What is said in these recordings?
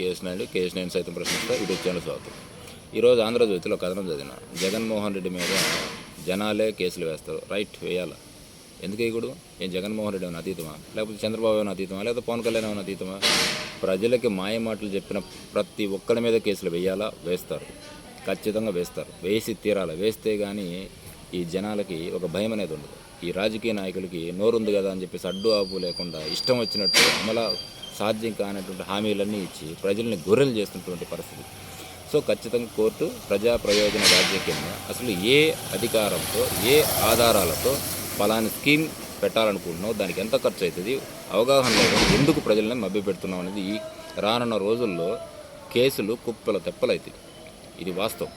KS Naidu KS Naidu సైతం ప్రశ్నిస్తా YouTube channel స్వాగతం. ఈరోజు ఆంధ్రజ్యోతిలో కథనం చదివిన జగన్మోహన్ రెడ్డి మీద జనాలే కేసులు వేస్తారు. రైట్ వేయాల? ఎందుకు వేయకూడదు? ఏం జగన్మోహన్ రెడ్డి ఏమైనా అతీతమా? లేకపోతే చంద్రబాబు ఏమైనా అతీతమా? లేకపోతే పవన్ కళ్యాణ్ ఏమైనా అతీతమా? ప్రజలకి మాయ మాటలు చెప్పిన ప్రతి ఒక్కరి మీద కేసులు వేయాలా? వేస్తారు. ఖచ్చితంగా వేస్తారు. వేసి తీరాలి? వేస్తే కానీ ఈ జనాలకి ఒక భయం అనేది ఉండదు. ఈ రాజకీయ నాయకులకి నోరుంది కదా అని చెప్పేసి అడ్డు ఆపు లేకుండా ఇష్టం వచ్చినట్టు అమల సాధ్యం కానటువంటి హామీలన్నీ ఇచ్చి ప్రజల్ని గొర్రెలు చేస్తున్నటువంటి పరిస్థితి. సో ఖచ్చితంగా కోర్టు ప్రజా ప్రయోజన రాజ్యం కింద అసలు ఏ అధికారంతో ఏ ఆధారాలతో ఫలాని స్కీమ్ పెట్టాలనుకుంటున్నావు దానికి ఎంత ఖర్చు అవుతుంది అవగాహన లేదు ఎందుకు ప్రజల్ని మభ్యపెడుతున్నావు అనేది ఈ రానున్న రోజుల్లో కేసులు కుప్పల తెప్పలైతాయి. ఇది వాస్తవం.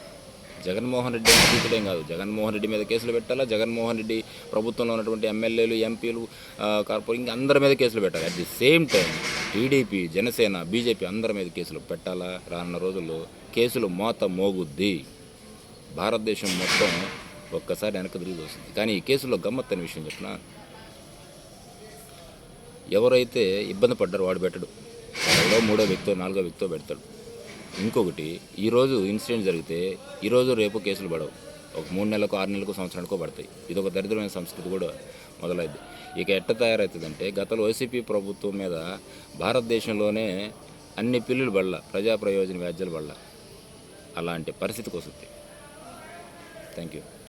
జగన్మోహన్ రెడ్డి అతీతుడేం కాదు. జగన్మోహన్ రెడ్డి మీద కేసులు పెట్టాలా? జగన్మోహన్ రెడ్డి ప్రభుత్వంలో ఉన్నటువంటి ఎమ్మెల్యేలు ఎంపీలు కార్పొరేట్ ఇంకా అందరి మీద కేసులు పెట్టాలి? At the same time TDP Janasena BJP అందరి మీద కేసులు పెట్టాలా? రానున్న రోజుల్లో కేసులు మోత మోగుద్ది. భారతదేశం మొత్తం ఒక్కసారి వెనక తిరిగి వస్తుంది కానీ ఈ కేసులో గమ్మత్తైన విషయం చెప్పిన? ఎవరైతే ఇబ్బంది పడ్డారో వాడు పెట్టడు. ఎవరో మూడో వ్యక్తో నాలుగో వ్యక్తో పెడతాడు. ఇంకొకటి ఈరోజు ఇన్సిడెంట్ జరిగితే ఈరోజు రేపు కేసులు పడవు. ఒక మూడు నెలలకు ఆరు నెలలకు సంవత్సరానికో పడతాయి. ఇది ఒక దరిద్రమైన సంస్కృతి కూడా మొదలైంది. ఇక ఎట్ట తయారవుతుందంటే గతంలో వైసీపీ ప్రభుత్వం మీద భారతదేశంలోనే అన్ని పిల్లులు పడల ప్రజా ప్రయోజన వ్యాధ్యాలు పడల. అలాంటి పరిస్థితికి వస్తుంది థ్యాంక్ యూ